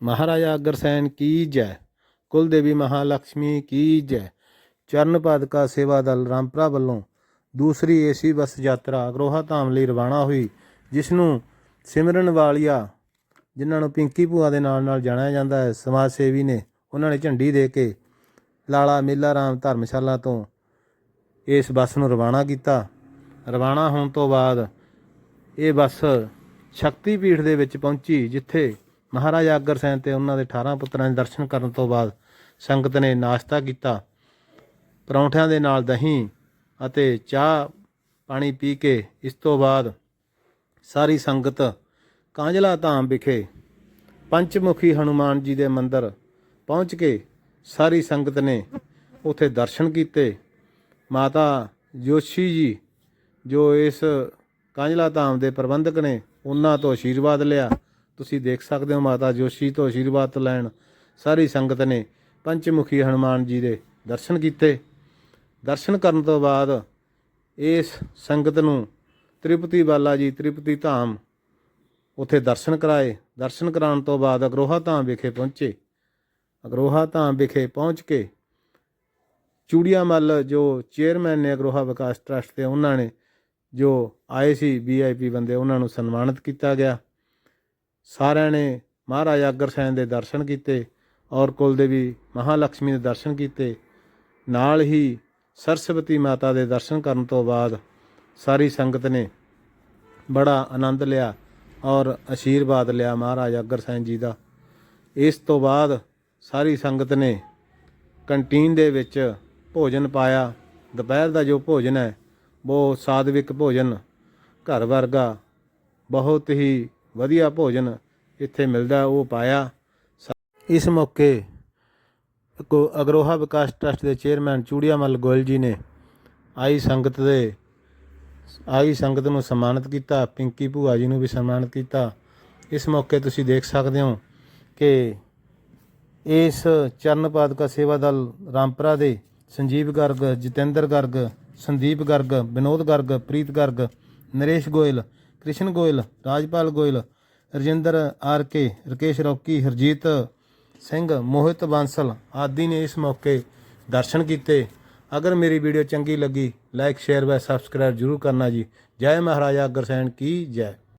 ਮਹਾਰਾਜਾ ਅਗਰਸੈਨ ਕੀ ਜੈ? ਕੁਲ ਦੇਵੀ ਮਹਾਲక్ష్ਮੀ ਕੀ ਜੈ? ਚਰਨ ਪਾਦਕਾ ਸੇਵਾ ਦਲ ਰਾਮਪਰਾ ਵੱਲੋਂ ਦੂਸਰੀ ਏਸੀ ਬੱਸ ਯਾਤਰਾ ਅਗਰੋਹਾ ਧਾਮ ਲਈ ਰਵਾਨਾ ਹੋਈ ਜਿਸ ਨੂੰ ਸਿਮਰਨ ਵਾਲੀਆ, ਜਿਨ੍ਹਾਂ ਨੂੰ ਪਿੰਕੀ ਭੂਆ ਦੇ ਨਾਲ ਨਾਲ ਜਾਣਿਆ ਜਾਂਦਾ ਹੈ, ਸਮਾਜ ਸੇਵੀ ਨੇ ਉਹਨਾਂ ਨੇ ਝੰਡੀ ਦੇ ਕੇ ਲਾਲਾ ਮੇਲਾ ਰਾਮ ਧਰਮਸ਼ਾਲਾ ਤੋਂ ਇਸ ਬੱਸ ਨੂੰ ਰਵਾਨਾ ਕੀਤਾ। ਰਵਾਨਾ ਹੋਣ ਤੋਂ ਬਾਅਦ ਇਹ ਬੱਸ ਸ਼ਕਤੀ ਪੀਠ ਦੇ ਵਿੱਚ ਪਹੁੰਚੀ, ਜਿੱਥੇ ਮਹਾਰਾਜਾ ਅਗਰਸੈਨ ਤੇ ਉਹਨਾਂ ਦੇ 18 ਪੁੱਤਰਾਂ ਦੇ ਦਰਸ਼ਨ ਕਰਨ ਤੋਂ ਬਾਅਦ ਸੰਗਤ ਨੇ ਨਾਸ਼ਤਾ ਕੀਤਾ, ਪਰੌਂਠਿਆਂ ਦੇ ਨਾਲ ਦਹੀਂ ਅਤੇ ਚਾਹ ਪਾਣੀ ਪੀ ਕੇ ਇਸ ਤੋਂ ਬਾਅਦ ਸਾਰੀ ਸੰਗਤ ਕਾਂਜਲਾ ਧਾਮ ਵਿਖੇ ਪੰਚਮੁਖੀ ਹਨੂਮਾਨ ਜੀ ਦੇ ਮੰਦਿਰ ਪਹੁੰਚ ਕੇ ਸਾਰੀ ਸੰਗਤ ਨੇ ਉਥੇ ਦਰਸ਼ਨ ਕੀਤੇ। ਮਾਤਾ ਜੋਸ਼ੀ ਜੀ, ਜੋ ਇਸ ਕਾਂਜਲਾ ਧਾਮ ਦੇ ਪ੍ਰਬੰਧਕ ਨੇ, ਉਹਨਾਂ ਤੋਂ ਆਸ਼ੀਰਵਾਦ ਲਿਆ। ਤੁਸੀਂ ਦੇਖ ਸਕਦੇ ਹੋ ਮਾਤਾ ਜੋਸ਼ੀ ਤੋਂ ਆਸ਼ੀਰਵਾਦ ਲੈਣ ਸਾਰੀ ਸੰਗਤ ਨੇ ਪੰਚਮੁਖੀ ਹਨੂਮਾਨ ਜੀ ਦੇ ਦਰਸ਼ਨ ਕੀਤੇ। ਦਰਸ਼ਨ ਕਰਨ ਤੋਂ ਬਾਅਦ ਇਸ ਸੰਗਤ ਨੂੰ ਤ੍ਰਿਪਤੀ ਬਾਲਾ ਜੀ, ਤ੍ਰਿਪਤੀ ਧਾਮ ਉੱਥੇ ਦਰਸ਼ਨ ਕਰਾਏ। ਦਰਸ਼ਨ ਕਰਾਉਣ ਤੋਂ ਬਾਅਦ ਅਗਰੋਹਾ ਧਾਮ ਵਿਖੇ ਪਹੁੰਚੇ। ਅਗਰੋਹਾ ਧਾਮ ਵਿਖੇ ਪਹੁੰਚ ਕੇ ਚੂੜੀਆ ਮੱਲ ਜੋ ਚੇਅਰਮੈਨ ਨੇ ਅਗਰੋਹਾ ਵਿਕਾਸ ਟਰਸਟ ਦੇ ਉਹਨਾਂ ਨੇ ਜੋ ਆਏ ਸੀ ਵੀਆਈਪੀ ਬੰਦੇ, ਉਹਨਾਂ ਨੂੰ ਸਨਮਾਨਿਤ ਕੀਤਾ ਗਿਆ। ਸਾਰਿਆਂ ਨੇ ਮਹਾਰਾਜਾ ਅਗਰਸੈਨ ਦੇ ਦਰਸ਼ਨ ਕੀਤੇ ਔਰ ਕੁਲਦੇਵੀ ਮਹਾਲక్ష్ਮੀ ਦੇ ਦਰਸ਼ਨ ਕੀਤੇ। ਨਾਲ ਹੀ ਸਰਸਵਤੀ ਮਾਤਾ ਦੇ ਦਰਸ਼ਨ ਕਰਨ ਤੋਂ ਬਾਅਦ ਸਾਰੀ ਸੰਗਤ ਨੇ ਬੜਾ ਆਨੰਦ ਲਿਆ ਔਰ ਆਸ਼ੀਰਵਾਦ ਲਿਆ ਮਹਾਰਾਜਾ ਅਗਰਸੈਨ ਜੀ ਦਾ। ਇਸ ਤੋਂ ਬਾਅਦ ਸਾਰੀ ਸੰਗਤ ਨੇ ਕੰਟੀਨ ਦੇ ਵਿੱਚ ਭੋਜਨ ਪਾਇਆ। ਦੁਪਹਿਰ ਦਾ ਜੋ ਭੋਜਨ ਹੈ ਉਹ ਸਾਦਵਿਕ ਭੋਜਨ, ਘਰ ਵਰਗਾ, ਬਹੁਤ ਹੀ ਵਧੀਆ ਭੋਜਨ ਇੱਥੇ ਮਿਲਦਾ, ਉਹ ਪਾਇਆ। ਇਸ ਮੌਕੇ ਕੋ ਅਗਰੋਹਾ ਵਿਕਾਸ ਟਰਸਟ ਦੇ ਚੇਅਰਮੈਨ ਚੂੜੀਆਮਲ ਗੋਇਲ ਜੀ ਨੇ ਆਈ ਸੰਗਤ ਦੇ, ਆਈ ਸੰਗਤ ਨੂੰ ਸਨਮਾਨਿਤ ਕੀਤਾ, ਪਿੰਕੀ ਭੂਆ ਜੀ ਨੂੰ ਵੀ ਸਨਮਾਨਿਤ ਕੀਤਾ। ਇਸ ਮੌਕੇ ਤੁਸੀਂ ਦੇਖ ਸਕਦੇ ਹੋ ਕਿ ਇਸ ਚਰਨ ਪਾਦਕਾ ਸੇਵਾ ਦਲ ਰਾਮਪੁਰਾ ਦੇ Sanjeev Garg, Jatinder Garg, Sandeep Garg, Vinod Garg, Preet Garg, Naresh Goyal Krishan Goyal, Rajpal Goyal, Rajinder R K, Rakesh Rocky, Harjeet Singh, Mohit Bansal ਆਦਿ ਨੇ ਇਸ ਮੌਕੇ ਦਰਸ਼ਨ ਕੀਤੇ। ਅਗਰ ਮੇਰੀ ਵੀਡੀਓ ਚੰਗੀ ਲੱਗੀ, ਲਾਈਕ, ਸ਼ੇਅਰ và ਸਬਸਕ੍ਰਾਈਬ ਜਰੂਰ ਕਰਨਾ ਜੀ। ਜੈ ਮਹਾਰਾਜਾ, ਅਗਰਸੈਨ ਕੀ ਜੈ।